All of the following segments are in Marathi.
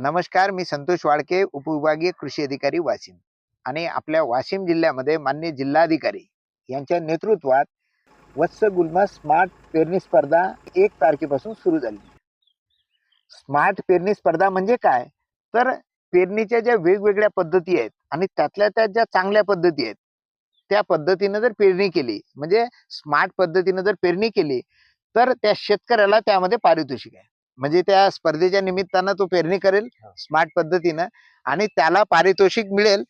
नमस्कार मी संतोष वाडके उपविभागीय कृषी अधिकारी वाशिम आणि आपल्या वाशिम जिल्ह्यामध्ये मान्य जिल्हाधिकारी यांच्या नेतृत्वात वत्स गुल्म स्मार्ट पेरणी स्पर्धा एक तारखेपासून सुरू झाली. स्मार्ट पेरणी स्पर्धा म्हणजे काय? तर पेरणीच्या ज्या वेगवेगळ्या पद्धती आहेत आणि त्यातल्या त्यात ज्या चांगल्या पद्धती आहेत त्या पद्धतीनं जर पेरणी केली म्हणजे स्मार्ट पद्धतीनं जर पेरणी केली तर त्या शेतकऱ्याला त्यामध्ये पारितोषिक आहे. म्हणजे त्या स्पर्धेच्या निमित्तानं तो पेरणी करेल स्मार्ट पद्धतीनं आणि त्याला पारितोषिक मिळेल.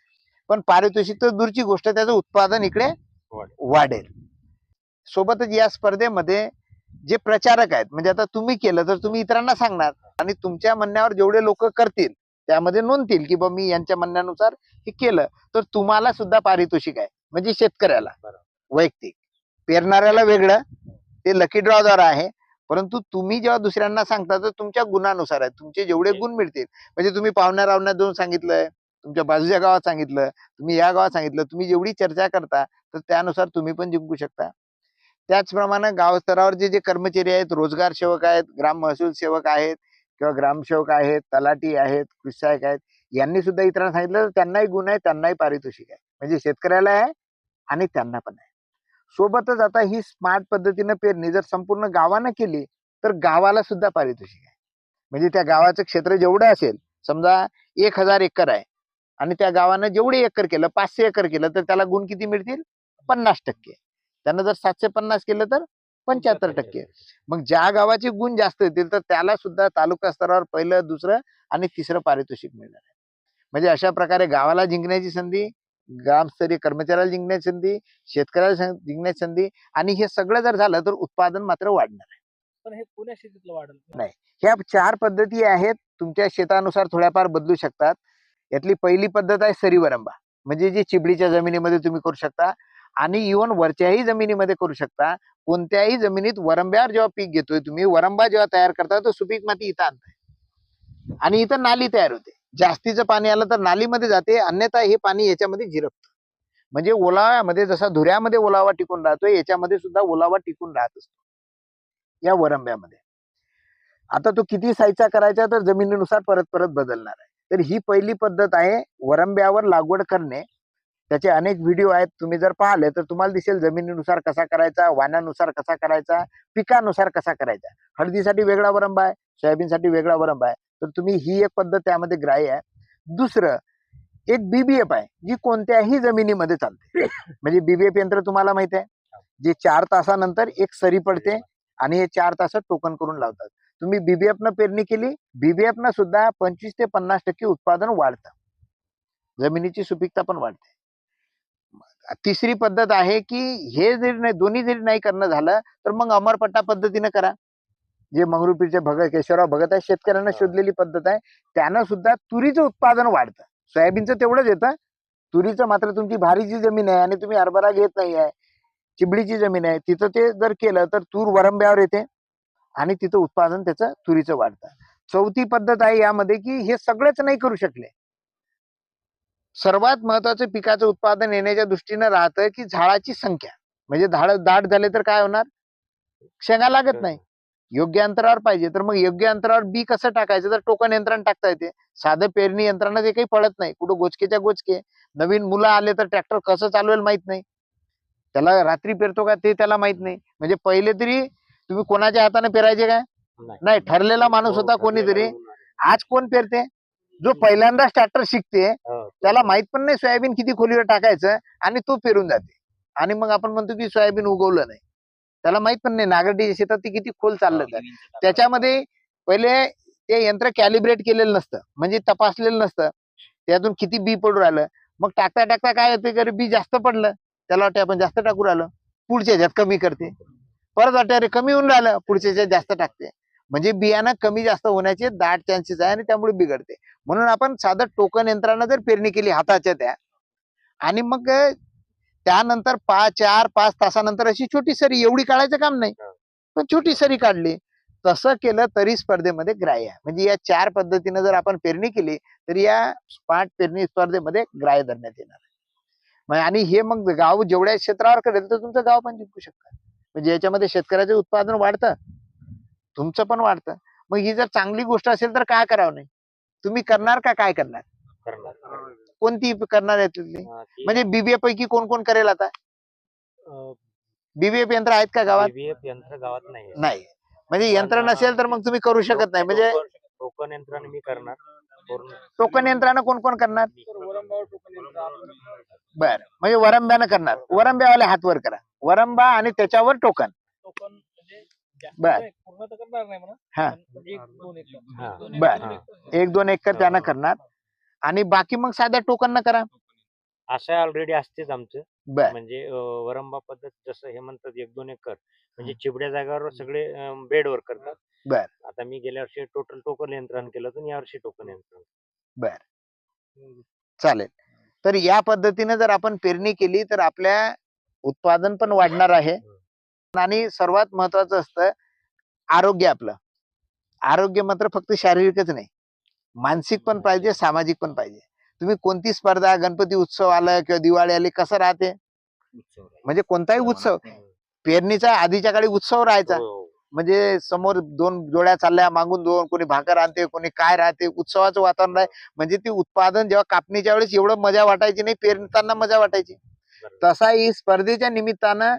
पण पारितोषिक तर दूरची गोष्ट त्याचं उत्पादन इकडे वाढेल. सोबतच या स्पर्धेमध्ये जे प्रचारक आहेत म्हणजे आता तुम्ही केलं तर तुम्ही इतरांना सांगणार आणि तुमच्या म्हणण्यावर जेवढे लोक करतील त्यामध्ये नोंदतील की बा मी यांच्या म्हणण्यानुसार हे केलं तर तुम्हाला सुद्धा पारितोषिक आहे. म्हणजे शेतकऱ्याला. वैयक्तिक. पेरणाऱ्याला वेगळं. ते लकी ड्रॉद्वारा आहे. परंतु तुम्ही जेव्हा दुसऱ्यांना सांगता तर तुमच्या गुणानुसार आहे. तुमचे जेवढे गुण मिळतील. म्हणजे तुम्ही पाहुण्या रावण्यात जाऊन सांगितलंय तुमच्या बाजूच्या गावात सांगितलं तुम्ही या गावात सांगितलं तुम्ही जेवढी चर्चा करता तर त्यानुसार तुम्ही पण जिंकू शकता. त्याचप्रमाणे गाव स्तरावर जे जे कर्मचारी आहेत रोजगार सेवक आहेत ग्राम महसूल सेवक आहेत किंवा ग्रामसेवक आहेत तलाठी आहेत कृषी सहाय्यक आहेत यांनी सुद्धा इतरांना सांगितलं तर त्यांनाही गुण आहे त्यांनाही पारितोषिक आहे. म्हणजे शेतकऱ्याला आहे आणि त्यांना पण आहे. सोबतच आता ही स्मार्ट पद्धतीनं पेरणी जर संपूर्ण गावानं केली तर गावाला सुद्धा पारितोषिक आहे. म्हणजे त्या गावाचं क्षेत्र जेवढं असेल समजा एक हजार एकर आहे आणि त्या गावानं जेवढे एकर केलं पाचशे एकर केलं तर त्याला गुण किती मिळतील? पन्नास टक्के. त्यानं जर सातशे पन्नास केलं तर पंच्याहत्तर टक्के. मग ज्या गावाचे गुण जास्त येतील तर त्याला सुद्धा तालुका स्तरावर पहिलं दुसरं आणि तिसरं पारितोषिक मिळणार आहे. म्हणजे अशा प्रकारे गावाला जिंकण्याची संधी ग्रामस्तरीय कर्मचाऱ्याला जिंकण्याची संधी शेतकऱ्याला जिंकण्याची संधी आणि हे सगळं जर झालं तर उत्पादन मात्र वाढणार आहे. पण हे पुण्या शेतीतलं वाढेल नाही. ह्या चार पद्धती आहेत. तुमच्या शेतानुसार थोड्याफार बदलू शकतात. यातली पहिली पद्धत आहे सरी वरंबा म्हणजे जी चिबडीच्या जमिनीमध्ये तुम्ही करू शकता आणि इव्हन वरच्याही जमिनीमध्ये करू शकता. कोणत्याही जमिनीत वरंब्यावर जेव्हा पीक घेतोय तुम्ही वरंबा जेव्हा तयार करता तर सुपीक माती इथं आणताय. आणि इथं नाली तयार होते. जास्तीचं पाणी आलं तर नालीमध्ये जाते अन्यथा हे पाणी याच्यामध्ये झिरपतं. म्हणजे ओलाव्यामध्ये जसा धुऱ्यामध्ये ओलावा टिकून राहतोय याच्यामध्ये सुद्धा ओलावा टिकून राहत असतो. या वरंब्यामध्ये. आता तो किती साईजचा करायचा तर जमिनीनुसार परत परत बदलणार आहे. तर ही पहिली पद्धत आहे वरंब्यावर लागवड करणे. त्याचे अनेक व्हिडिओ आहेत. तुम्ही जर पाहिले तर तुम्हाला दिसेल जमिनीनुसार कसा करायचा वाण्यानुसार कसा करायचा पिकानुसार कसा करायचा. हळदीसाठी वेगळा वरंब आहे सोयाबीनसाठी वेगळा वरंब आहे. तर तुम्ही ही एक पद्धत त्यामध्ये ग्राह्य आहे. दुसरं एक बीबीएफ आहे जी कोणत्याही जमिनीमध्ये चालते. म्हणजे बीबीएफ यंत्र तुम्हाला माहीत आहे. जे चार तासानंतर एक सरी पडते आणि हे चार तास टोकन करून लावतात. तुम्ही बीबीएफ न पेरणी केली बीबीएफ न सुद्धा पंचवीस ते पन्नास टक्के उत्पादन वाढतं. जमिनीची सुपीकता पण वाढते. तिसरी पद्धत आहे की हे जरी नाही दोन्ही जरी नाही करणं झालं तर मग अमरपट्टा पद्धतीनं करा. जे मंगरुळपीरचे भगत केशवराव भगत आहे शेतकऱ्यांना. शोधलेली पद्धत आहे. त्यानं सुद्धा तुरीचं उत्पादन वाढतं. सोयाबीनचं तेवढंच येतं. तुरीचं मात्र तुमची भारीची जमीन आहे आणि तुम्ही हरभरा घेत नाही आहे. चिबडीची जमीन आहे. तिथं ते जर केलं तर तूर वरंब्यावर येते आणि तिथं उत्पादन त्याचं तुरीचं वाढतं. चौथी पद्धत आहे यामध्ये की हे सगळंच नाही करू शकले. सर्वात महत्वाचं पिकाचं उत्पादन येण्याच्या दृष्टीनं राहतं की झाडाची संख्या. म्हणजे झाड दाट झाले तर काय होणार? शेंगा लागत नाही. योग्य अंतरावर पाहिजे. तर मग योग्य अंतरावर बी कसं टाकायचं? तर टोकन यंत्रणा टाकता येते. साधं पेरणी यंत्रणा ते काही पडत नाही. कुठं गोचकेच्या गोचके. नवीन मुलं आले तर ट्रॅक्टर कसं चालवेल माहीत नाही. त्याला रात्री पेरतो का ते त्याला माहीत नाही. म्हणजे पहिले तरी तुम्ही कोणाच्या हाताने पेरायचे काय? नाही. ठरलेला माणूस होता कोणीतरी. आज कोण पेरते? जो पहिल्यांदाच ट्रॅक्टर शिकते त्याला माहीत पण नाही सोयाबीन किती खोलीवर टाकायचं आणि तो पेरून जाते. आणि मग आपण म्हणतो की सोयाबीन उगवलं नाही. त्याला माहीत पण नाही नागरडीच्या शेतात ते किती खोल चाललं तर. त्याच्यामध्ये पहिले ते यंत्र कॅलिब्रेट केलेलं नसतं म्हणजे तपासलेलं नसतं. त्यातून किती बी पडून राहिलं. मग टाकता टाकता काय होते की बी जास्त पडलं. त्याला वाटते आपण जास्त टाकू राहिलो. पुढच्या ह्याच्यात कमी करते. परत वाटते अरे कमी होऊन राहिलं. पुढच्या ह्याच्यात जास्त टाकते. म्हणजे बियाणं कमी जास्त होण्याचे दाट चान्सेस आहे आणि त्यामुळे बिघडते. म्हणून आपण साधं टोकन यंत्रानं जर पेरणी केली हाताच्या त्या आणि मग त्यानंतर पाच चार पाच तासानंतर अशी छोटी सरी एवढी काढायचं काम नाही. पण छोटी सरी काढली तसं केलं तरी स्पर्धेमध्ये ग्राह्य आहे. म्हणजे या चार पद्धतीनं जर आपण पेरणी केली तर या स्मार्ट पेरणी स्पर्धेमध्ये ग्राह्य धरण्यात येणार आहे. आणि हे मग गाव जेवढ्या क्षेत्रावर करेल तर तुमचं गाव पण जिंकू शकतं. म्हणजे याच्यामध्ये शेतकऱ्याचं उत्पादन वाढतं. तुमचं पण वाढतं. मग ही जर चांगली गोष्ट असेल तर काय करावं नाही? तुम्ही करणार का काय करणार? करणार. कोणती करणार आहे तिथली? म्हणजे बीबीए पैकी कोण कोण करेल आता? बीबीएफ यंत्र आहेत का गावात? बीबीएफ यंत्र गावात नाही नाही. म्हणजे यंत्र नसेल तर मग तुम्ही करू शकत नाही. म्हणजे टोकन यंत्राने मी करणार. टोकन यंत्रानं कोण कोण करणार. बर. म्हणजे वरंब्यानं करणार. वरंब्यावाले हात वर करा. वरंबा आणि त्याच्यावर टोकन. जास्त बर. नाही, पूर्ण तर करणार नाही म्हणा. हा. पण एक दोन एकर. हा. दोन बर. एकर, दोन एकर. एक दोन एकर त्यानं करणार. आणि बाकी मग साध्या टोकन न करा. असं ऑलरेडी असतेच आमचं. बर. म्हणजे अं, वरंबा पद्धत जसं हे म्हणतात एक दोन एकर. म्हणजे चिबड्या जागावर सगळे बेडवर करतात. बर. आता मी गेल्या वर्षी टोटल टोकन यंत्रण केलं होतं आणि यावर्षी टोकन यंत्रण चालेल. तर या पद्धतीने जर आपण पेरणी केली तर आपल्या उत्पादन पण वाढणार आहे. आणि सर्वात महत्वाचं असतं आरोग्य आपलं. आरोग्य मात्र फक्त शारीरिकच नाही. मानसिक पण पाहिजे सामाजिक पण पाहिजे. तुम्ही कोणती स्पर्धा गणपती उत्सव आला किंवा दिवाळी आली कसं राहते? म्हणजे कोणताही उत्सव. पेरणीचा आधीच्या काळी उत्सव राहायचा. हो. म्हणजे समोर दोन जोड्या चालल्या मागून दोन कोणी भाकर आणते कोणी काय राहते उत्सवाचं वातावरण आहे. म्हणजे ती उत्पादन जेव्हा कापणीच्या वेळेस एवढं मजा वाटायची नाही पेरताना मजा वाटायची. तसा ही स्पर्धेच्या निमित्तानं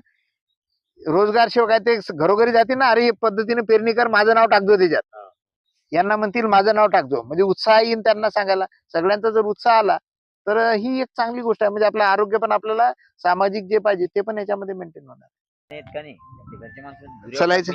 रोजगार आहे ते घरोघरी जातील ना? अरे पद्धतीने पेरणी कर माझं नाव टाकतो त्याच्यात. यांना म्हणतील माझं नाव टाकतो म्हणजे उत्साह येईल त्यांना सांगायला. सगळ्यांचा जर उत्साह आला तर ही एक चांगली गोष्ट आहे. म्हणजे आपलं आरोग्य पण आपल्याला सामाजिक जे पाहिजे ते पण याच्यामध्ये मेंटेन होणार. चलायचं.